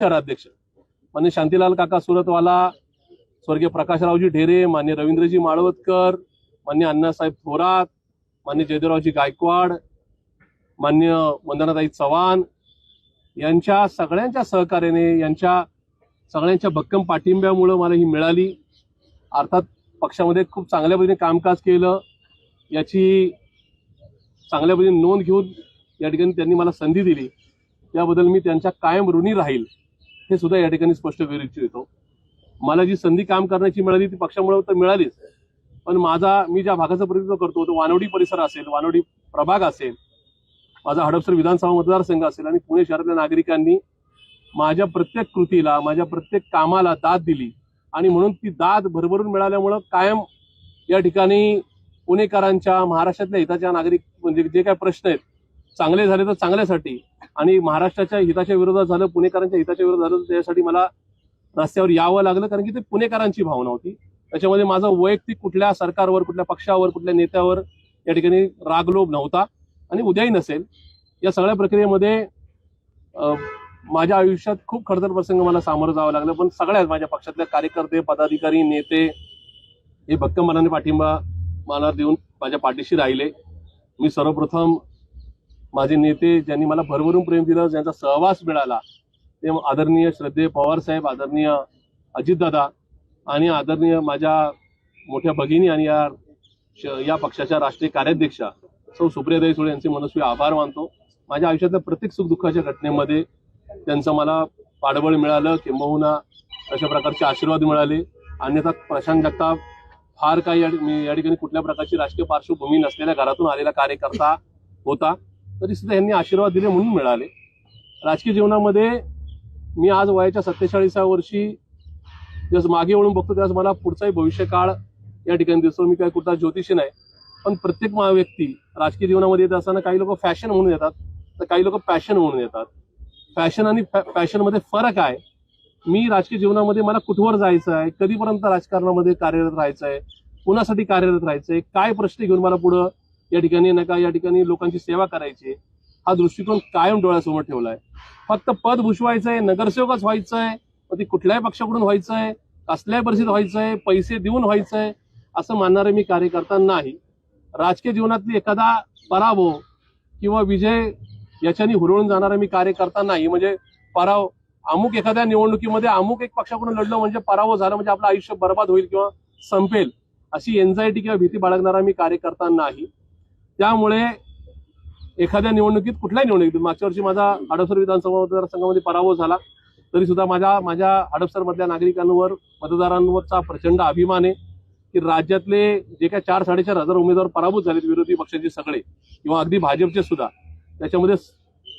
शहराध्यक्ष. मान्य शांतीलाल काका सुरतवाला स्वर्गीय प्रकाशरावजी ढेरे मान्य रवींद्रजी माळवतकर मान्य अण्णासाहेब थोरात मान्य जयदेवरावजी गायकवाड मान्य वंदनाताई चव्हाण यांच्या सगळ्यांच्या सहकार्याने यांच्या सगळ्यांच्या भक्कम पाठिंब्यामुळं मला ही मिळाली. अर्थात पक्षामध्ये खूप चांगल्या पद्धतीने कामकाज केलं. याची चांगल्या पद्धतीने नोंद घेऊन या ठिकाणी त्यांनी मला संधी दिली. त्याबद्दल मी त्यांच्या कायम ऋणी राहील. हे सुद्धा या ठिकाणी स्पष्ट करू इच्छितो मला जी संधी काम करण्याची मिळाली ती पक्षामुळे तर मिळालीच. पण माझा मी ज्या भागाचं प्रतिनिधित्व करतो तो वानवडी परिसर असेल वानवडी प्रभाग असेल माझा हडपसर विधानसभा मतदारसंघ असेल आणि पुणे शहरातल्या नागरिकांनी माझ्या प्रत्येक कृतीला माझ्या प्रत्येक कामाला दाद दिली आणि म्हणून ती दाद भरभरून मिळाल्यामुळं कायम या ठिकाणी पुणेकरांच्या महाराष्ट्रातल्या हिताच्या नागरिक म्हणजे जे काही प्रश्न आहेत चांगले झाले तर चांगल्यासाठी आणि महाराष्ट्राच्या हिताच्या विरोधात झालं पुणेकरांच्या हिताच्या विरोधात झालं तर त्यासाठी मला रस्त्यावर यावं लागलं कारण की ते पुणेकरांची भावना होती. त्याच्यामध्ये माझं वैयक्तिक कुठल्या सरकारवर कुठल्या पक्षावर कुठल्या नेत्यावर या ठिकाणी रागलोभ नव्हता. आणि उद्याही नसेल. या सगळ्या प्रक्रियेमध्ये माझ्या आयुष्यात खूप खडतर प्रसंग मला सामोरं जावं लागलं पण सगळ्याच माझ्या पक्षातले कार्यकर्ते पदाधिकारी नेते हे भक्कम मनाने पाठिंबा मला देऊन माझ्या पाठीशी राहिले. मी सर्वप्रथम माझे नेते ज्यांनी मला भरभरून प्रेम दिलं ज्यांचा सहवास मिळाला ते आदरणीय श्रद्धे पवार साहेब आदरणीय अजितदादा आणि आदरणीय माझ्या मोठ्या भगिनी आणि या या पक्षाच्या राष्ट्रीय कार्याध्यक्षा सौ सुप्रियादाई सुळे यांचे मनस्वी आभार मानतो. माझ्या आयुष्यातल्या प्रत्येक सुखदुःखाच्या घटनेमध्ये त्यांचं मला पाठबळ मिळालं किंबहुना अशा प्रकारचे आशीर्वाद मिळाले. अन्यथा प्रशांत जगताप फार काही या- या ठिकाणी कुठल्या प्रकारची राजकीय पार्श्वभूमी नसलेल्या घरातून आलेला कार्यकर्ता होता. तरी सुद्धा यांनी आशीर्वाद दिले म्हणून मिळाले. राजकीय जीवनामध्ये मी आज वयाच्या सत्तेचाळीसाव्या वर्षी जसं मागे वळून बघतो त्यावेळेस मला पुढचाही भविष्यकाळ या ठिकाणी दिसतो. मी काय कुठला ज्योतिषी नाही. पण प्रत्येक महाव्यक्ती राजकीय जीवनामध्ये येत असताना काही लोक फॅशन म्हणून येतात. तर काही लोक पॅशन म्हणून येतात. फॅशन आणि फॅशनमध्ये फरक आहे. मी राजकीय जीवनामध्ये मला कुठवर जायचं आहे? कधीपर्यंत राजकारणामध्ये कार्यरत राहायचं आहे? कुणासाठी कार्यरत राहायचं आहे? काय प्रश्न घेऊन मला पुढं या ठिकाणी नका या ठिकाणी लोकांची सेवा करायची. हा दृष्टिकोन कायम डोळ्यासमोर ठेवलाय. फक्त पद भुषवायचं आहे नगरसेवकच व्हायचं आहे मग ते कुठल्याही पक्षाकडून व्हायचं आहे कसल्याही परिस्थितीत व्हायचं आहे पैसे देऊन व्हायचं आहे असं मानणारे मी कार्यकर्ता नाही. राजकीय जीवनातली एखादा पराभव किंवा विजय याच्याने हुरळून जाणारा मी कार्यकर्ता नाही. म्हणजे पराव अमुक एखाद्या निवडणुकीमध्ये अमुक एक पक्षाकडून लढलो म्हणजे पराभव झाला म्हणजे आपलं आयुष्य बर्बाद होईल किंवा संपेल अशी एन्झायटी किंवा भीती बाळगणारा मी कार्यकर्ता नाही. त्यामुळे एखाद्या निवडणुकीत कुठल्याही निवडणुकीत मागच्या वर्षी माझा हडपसर विधानसभा मतदारसंघामध्ये पराभव झाला तरी सुद्धा माझ्या माझ्या हडपसरमधल्या नागरिकांवर मतदारांवरचा प्रचंड अभिमान आहे की राज्यातले जे काय चार साडेचार हजार उमेदवार पराभूत झालेत विरोधी पक्षाचे सगळे किंवा अगदी भाजपचे सुद्धा त्याच्यामध्ये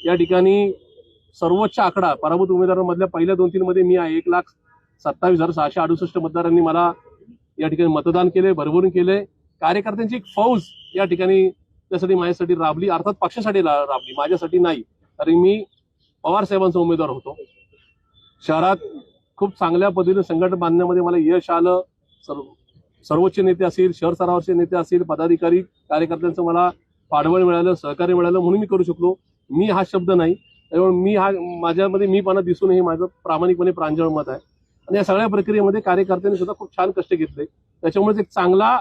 या ठिकाणी सर्वोच्च आकडा पराभूत उमेदवारांमधल्या पहिल्या दोन तीन मध्ये मी आहे. एक लाख सत्तावीस हजार सहाशे अडुसष्ट मतदारांनी मला या ठिकाणी मतदान केले भरभरून केले कार्यकर्त्यांची एक फौज या ठिकाणी त्यासाठी माझ्यासाठी राबली अर्थात पक्षासाठी राबली माझ्यासाठी नाही. कारण मी पवार साहेबांचा उमेदवार होतो. शहरात खूप चांगल्या पद्धतीने संघटन बांधण्यामध्ये मला यश आलं. सर्व सर्वोच्च नेते असतील शहर स्तरावरचे नेते असतील पदाधिकारी कार्यकर्त्यांचं मला पाठबळ मिळालं सहकार्य मिळालं म्हणून मी करू शकलो. मी हा शब्द नाही. त्यामुळे मी हा माझ्यामध्ये मीपणा दिसून हे माझं प्रामाणिकपणे प्रांजळ मत आहे. आणि या सगळ्या प्रक्रियेमध्ये कार्यकर्त्यांनी सुद्धा खूप छान कष्ट घेतले. त्याच्यामुळेच एक चांगला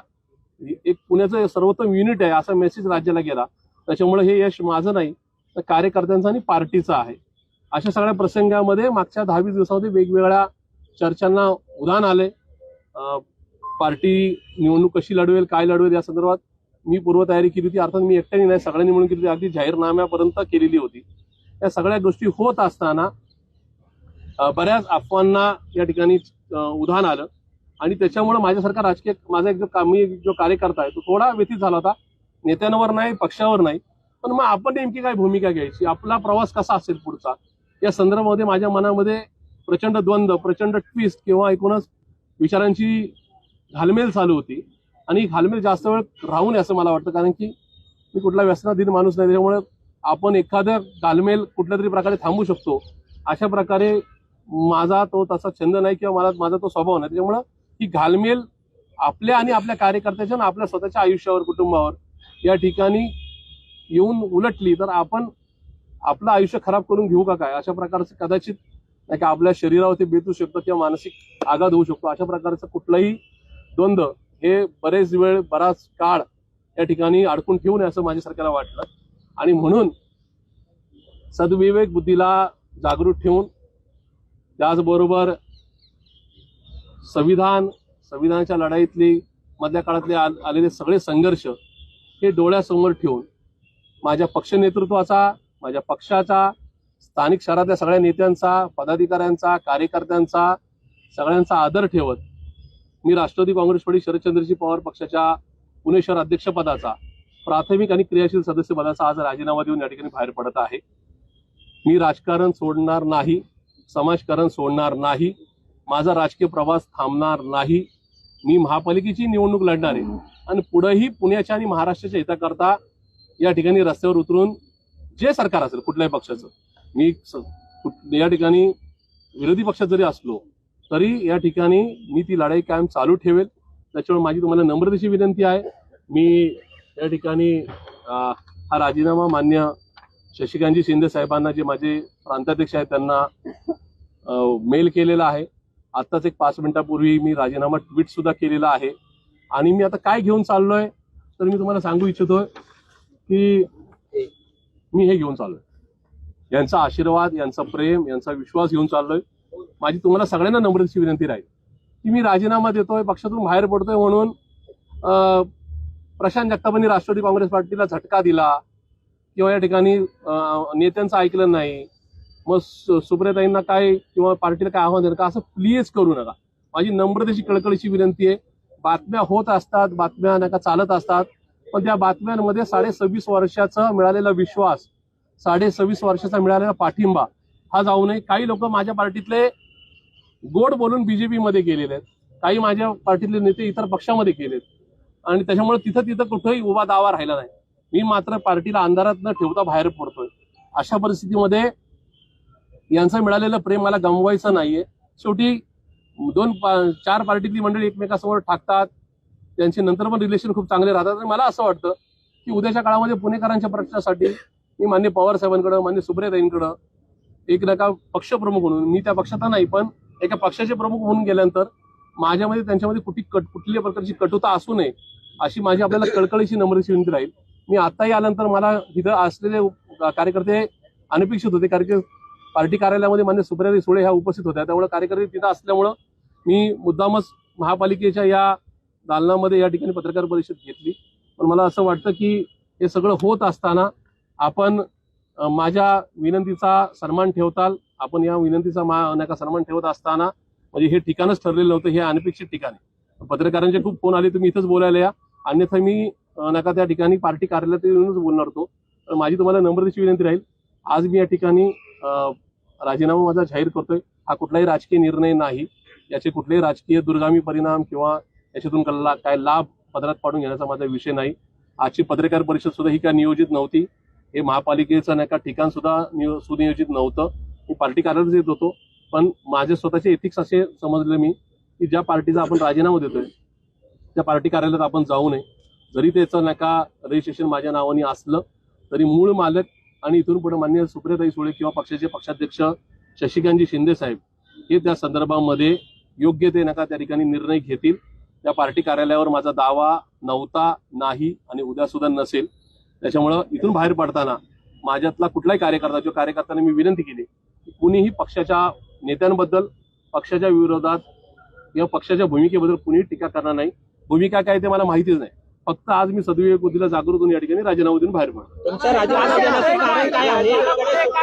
एक पुण्याचं सर्वोत्तम युनिट आहे असा मेसेज राज्याला गेला. त्याच्यामुळे हे यश माझं नाही तर कार्यकर्त्यांचं आणि पार्टीचं आहे. अशा सगळ्या प्रसंगामध्ये मागच्या दहावीस दिवसामध्ये वेगवेगळ्या चर्चांना उदाहरण आले. अं, पार्टी निवडणूक कशी लढवेल काय लढवेल या संदर्भात मी पूर्वतयारी केली होती. अर्थात मी एकट्याने नाही सगळ्यांनी म्हणून केली होती. अगदी जाहीरनाम्यापर्यंत केलेली होती. या सगळ्या गोष्टी होत असताना बऱ्याच अफवांना या ठिकाणी अं, उधाण आलं. आणि त्याच्यामुळे माझ्यासारखा राजकीय माझा एक जो का- मी जो कार्यकर्ता आहे तो थोडा व्यतीत झाला होता. नेत्यांवर नाही पक्षावर नाही. पण मग आपण नेमकी काय भूमिका घ्यायची? आपला प्रवास कसा असेल पुढचा? या संदर्भामध्ये माझ्या मनामध्ये प्रचंड द्वंद्व प्रचंड ट्विस्ट किंवा एकूणच विचारांची घालमेल चालू होती. आणि घालमेल जास्त वेळ राहू नये असं मला वाटतं. कारण की मी कुठला व्यसनाधीन माणूस नाही. त्याच्यामुळे आपण एखाद्या घालमेल कुठल्या तरी प्रकारे थांबू शकतो. अशा प्रकारे माझा तो तसा छंद नाही किंवा मला माझा तो स्वभाव नाही. त्याच्यामुळं ही घालमेल आपल्या आणि आपल्या कार्यकर्त्याच्या आणि आपल्या स्वतःच्या आयुष्यावर कुटुंबावर. या ठिकाणी येऊन उलटली तर आपण आपलं आयुष्य खराब करून घेऊ का काय? अशा प्रकारचं कदाचित नाही का आपल्या शरीरावरती बेतू शकतो किंवा मानसिक आघात होऊ शकतो. अशा प्रकारचं कुठलंही द्वंद्व हे बरेच वेळ बराच काळ या ठिकाणी अडकून ठेवू नये असं माझ्या सरकारला वाटलं. आणि म्हणून सद्विवेक बुद्धीला जागृत ठेवून त्याचबरोबर संविधान संविधानाच्या लढाईतली मधल्या काळातले आलेले सगळे संघर्ष हे डोळ्यासमोर ठेवून माझ्या पक्ष नेतृत्वाचा माझ्या पक्षाचा स्थानिक शहरातल्या सगळ्या नेत्यांचा पदाधिकाऱ्यांचा कार्यकर्त्यांचा सगळ्यांचा आदर ठेवत मी राष्ट्रवादी काँग्रेसपडी शरदचंद्रजी पवार पक्षाच्या पुणे शहर अध्यक्षपदाचा प्राथमिक आणि क्रियाशील सदस्यपदाचा आज राजीनामा देऊन या ठिकाणी बाहेर पडत आहे. मी राजकारण सोडणार नाही समाजकारण सोडणार नाही माझा राजकीय प्रवास थांबणार नाही. मी महापालिकेची निवडणूक लढणार आहे. आणि पुढेही पुण्याच्या आणि महाराष्ट्राच्या हिताकरता या ठिकाणी रस्त्यावर उतरून जे सरकार असेल कुठल्याही पक्षाचं मी स- कुठ- या ठिकाणी विरोधी पक्षात जरी असलो तरी या ठिकाणी मी ती लढाई कायम चालू ठेवेल. त्याच्यामुळे माझी तुम्हाला नम्रतेची विनंती आहे. मी या ठिकाणी हा राजीनामा मान्य शशिकांतजी शिंदे साहेबांना जे माझे प्रांताध्यक्ष आहेत त्यांना मेल केलेला आहे. आत्ताच एक पाच मिनिटापूर्वी मी राजीनामा ट्विट सुद्धा केलेला आहे. आणि मी आता काय घेऊन चाललोय तर मी तुम्हाला सांगू इच्छितोय की मी हे घेऊन चाललोय. यांचा आशीर्वाद यांचा प्रेम यांचा विश्वास घेऊन चाललोय. माझी तुम्हाला सगळ्यांना नम्रतेची विनंती राहील की मी राजीनामा देतोय पक्षातून बाहेर पडतोय म्हणून अं, प्रशांत जगतापांनी राष्ट्रवादी काँग्रेस पार्टीला झटका दिला किंवा या ठिकाणी नेत्यांचं ऐकलं नाही मग सु- सुप्रियाताईंना काय किंवा पार्टीला काय आव्हान देणार का? असं प्लीज करू नका. माझी नम्रतेची कळकळीची विनंती आहे. बातम्या होत असतात बातम्या नका चालत असतात पण त्या बातम्यांमध्ये साडे सव्वीस वर्षाचा मिळालेला विश्वास साडे सव्वीस वर्षाचा मिळालेला पाठिंबा हा जाऊ नये. काही लोक माझ्या पार्टीतले गोड बोलून बीजेपीमध्ये गेलेले आहेत. काही माझ्या पार्टीतले नेते इतर पक्षामध्ये गेलेत आणि त्याच्यामुळे तिथं तिथं कुठंही उभा दावा राहिला नाही. मी मात्र पार्टीला अंधारात न ठेवता बाहेर पडतोय. अशा परिस्थितीमध्ये यांचं मिळालेलं प्रेम मला गमवायचं नाहीये. शेवटी दोन पा- चार पार्टीतली मंडळी एकमेकासमोर टाकतात त्यांचे नंतर पण रिलेशन खूप चांगले राहतात. आणि मला असं वाटतं की उद्याच्या काळामध्ये पुणेकरांच्या प्रश्नासाठी मी मान्य पवार साहेबांकडं मान्य सुब्रेताईंकडं एक नका पक्षप्रमुख म्हणून मी त्या पक्षाचा नाही पण एका पक्षाचे प्रमुख म्हणून गेल्यानंतर माझ्यामध्ये त्यांच्यामध्ये कुठली कट कुठल्या प्रकारची कटुता असू नये अशी माझी आपल्याला कळकळीची नम्रशी विनंती राहील. मी आताही आल्यानंतर मला तिथं असलेले कार्यकर्ते अनपेक्षित होते कारण की पार्टी कार्यालयामध्ये मान्य सुप्रियाताई सुळे ह्या उपस्थित होत्या. त्यामुळे कार्यकर्ते तिथं असल्यामुळं मी मुद्दामच महापालिकेच्या या दालनामध्ये या ठिकाणी पत्रकार परिषद घेतली. पण मला असं वाटतं की हे सगळं होत असताना आपण माझ्या विनंतीचा सन्मान ठेवताल आपण या विनंतीचा मा सन्मान ठेवत असताना म्हणजे हे ठिकाणच ठरलेलं नव्हतं हे अनपेक्षित ठिकाण आहे. पत्रकारांचे खूप फोन आले तुम्ही इथंच बोलायला या. अन्यथा मी नका त्या ठिकाणी पार्टी कार्यालयात येऊनच बोलणार होतो. माझी तुम्हाला नम्रतेची विनंती राहील. आज मी या ठिकाणी राजीनामा माझा जाहीर करतोय. हा कुठलाही राजकीय निर्णय नाही. याचे कुठलेही राजकीय दुर्गामी परिणाम किंवा याच्यातून कल्ला काय लाभ पदरात पाडून घेण्याचा माझा विषय नाही. आजची पत्रकार परिषद सुद्धा ही काय नियोजित नव्हती. हे महापालिकेचं नाही का ठिकाण सुद्धा सुनियोजित नव्हतं. मी पार्टी कार्यालयात येत होतो. पण माझे स्वतःचे एथिक्स असे समजले मी की ज्या पार्टीचा आपण राजीनामा देतोय त्या पार्टी कार्यालयात आपण जाऊ नये. जरी त्याचं नाही का रजिस्ट्रेशन माझ्या नावाने असलं तरी मूळ मालक आणि इथून पुढे मान्य सुप्रियाताई सुळे किंवा पक्षाचे पक्षाध्यक्ष शशिकांतजी शिंदे साहेब हे त्या संदर्भामध्ये योग्य ते नका त्या ठिकाणी निर्णय घेतील. त्या पार्टी कार्यालयावर माझा दावा नव्हता नाही आणि उद्या सुद्धा नसेल. त्याच्यामुळं इथून बाहेर पडताना माझ्यातला कुठलाही कार्यकर्ता जो कार्यकर्त्यांनी मी विनंती केली की कुणीही पक्षाच्या नेत्यांबद्दल पक्षाच्या विरोधात किंवा पक्षाच्या भूमिकेबद्दल कुणीही टीका करणार नाही. भूमिका काय ते मला माहितीच नाही. फक्त आज मी सदविवेक बुद्धीला जागृत होऊन या ठिकाणी राजीनामा देऊन बाहेर पडतो